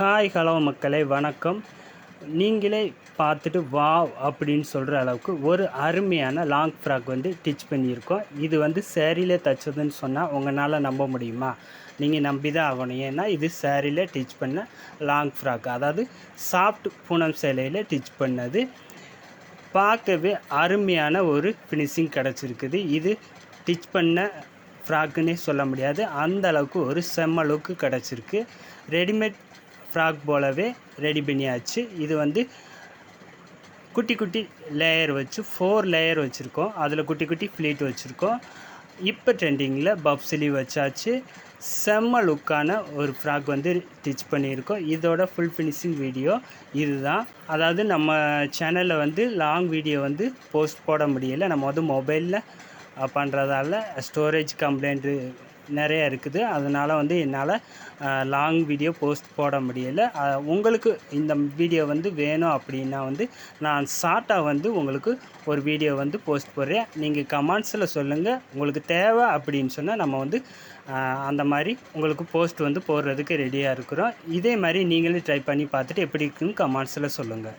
Hi hello மக்களே வணக்கம். நீங்களே பார்த்துட்டு வாவ் அப்படின்னு சொல்கிற அளவுக்கு ஒரு அருமையான லாங் ஃப்ராக் வந்து டிச் பண்ணியிருக்கோம். இது வந்து சேரீயில் தைச்சதுன்னு சொன்னால் உங்களால் நம்ப முடியுமா? நீங்கள் நம்பி தான் ஆகணும். ஏன்னா இது சேரீயில் டிச் பண்ண லாங் ஃப்ராக் அதாவது சாஃப்ட் பூனம் சேலையில் டிச் பண்ணது. பார்க்கவே அருமையான ஒரு ஃபினிஷிங் கிடச்சிருக்குது. இது டிச் பண்ண ஃப்ராக்குன்னே சொல்ல முடியாது. அந்த அளவுக்கு ஒரு செம்ம அளவுக்கு கிடச்சிருக்கு. ரெடிமேட் ஃப்ராக் போலவே ரெடி பண்ணியாச்சு. இது வந்து குட்டி குட்டி லேயர் வச்சு ஃபோர் லேயர் வச்சுருக்கோம். அதில் குட்டி குட்டி ஃப்ளீட் வச்சுருக்கோம். இப்போ ட்ரெண்டிங்கில் பப் ஸ்லீவ் வச்சாச்சு. செம்ம லுக்கான ஒரு ஃப்ராக் வந்து ஸ்டிச் பண்ணியிருக்கோம். இதோட ஃபுல் ஃபினிஷிங் வீடியோ இதுதான். அதாவது நம்ம சேனலில் வந்து லாங் வீடியோ வந்து போஸ்ட் போட முடியலை. நம்ம வந்து மொபைலில் பண்ணுறதால ஸ்டோரேஜ் கம்ப்ளைண்ட்டு நிறைய இருக்குது. அதனால் வந்து என்னால் லாங் வீடியோ போஸ்ட் போட முடியலை. உங்களுக்கு இந்த வீடியோ வந்து வேணும் அப்படின்னா வந்து நான் ஷார்ட்டாக வந்து உங்களுக்கு ஒரு வீடியோ வந்து போஸ்ட் போடுறேன். நீங்கள் கமெண்ட்ஸில் சொல்லுங்கள் உங்களுக்கு தேவை அப்படின்னு சொன்னால் நம்ம வந்து அந்த மாதிரி உங்களுக்கு போஸ்ட் வந்து போடுறதுக்கு ரெடியாக இருக்கிறோம். இதே மாதிரி நீங்களே ட்ரை பண்ணி பார்த்துட்டு எப்படி இருக்குன்னு கமெண்ட்ஸில் சொல்லுங்கள்